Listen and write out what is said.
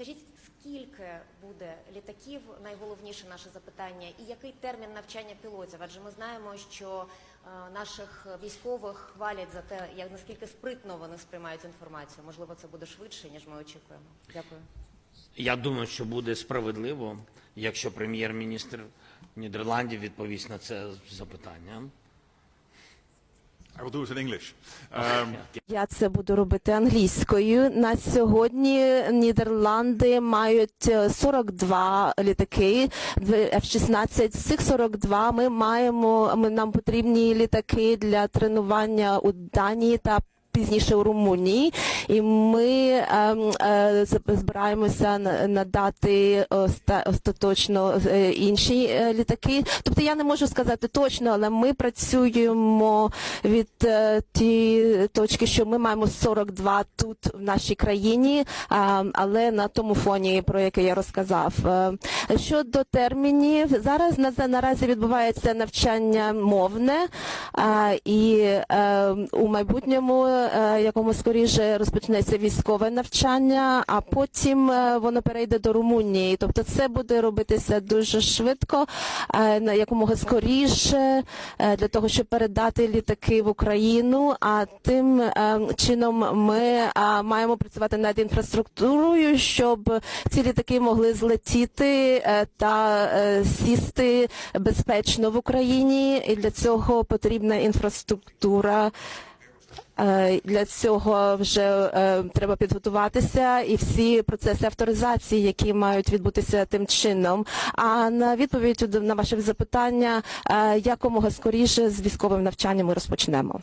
Скажіть, скільки буде літаків? Найголовніше наше запитання, і який термін навчання пілотів? Адже ми знаємо, що е, наших військових хвалять за те, як наскільки спритно вони сприймають інформацію. Можливо, це буде швидше, ніж ми очікуємо. Дякую. Я думаю, що буде справедливо, якщо прем'єр-міністр Нідерландів відповість на це запитання. I will do it in English. Um, Я це буду робити англійською. На сьогодні Нідерланди мають е, 42 літаки F-16. З цих 42 ми маємо, ми, нам потрібні літаки для тренування у Данії та пізніше у Румунії, і ми ем, е, збираємося на- надати оста- остаточно е, інші е, літаки. Тобто я не можу сказати точно, але ми працюємо від ті. Точки, що ми маємо 42 тут в нашій країні, але на тому фоні, про який я розказав. Е, Щодо термінів, зараз на наразі відбувається навчання мовне, і е, у майбутньому, е, якому скоріше розпочнеться військове навчання, а потім воно перейде до Румунії. Тобто це буде робитися дуже швидко, на якомога скоріше, для того, щоб передати літаки в Україну. А тим е, чином ми е, маємо працювати над інфраструктурою, щоб ці літаки могли злетіти е, та сісти безпечно в Україні. І для цього потрібна інфраструктура. Для цього вже треба підготуватися і всі процеси авторизації, які мають відбутися тим чином. А на відповідь на ваше запитання, якомога скоріше з військовим навчанням ми розпочнемо.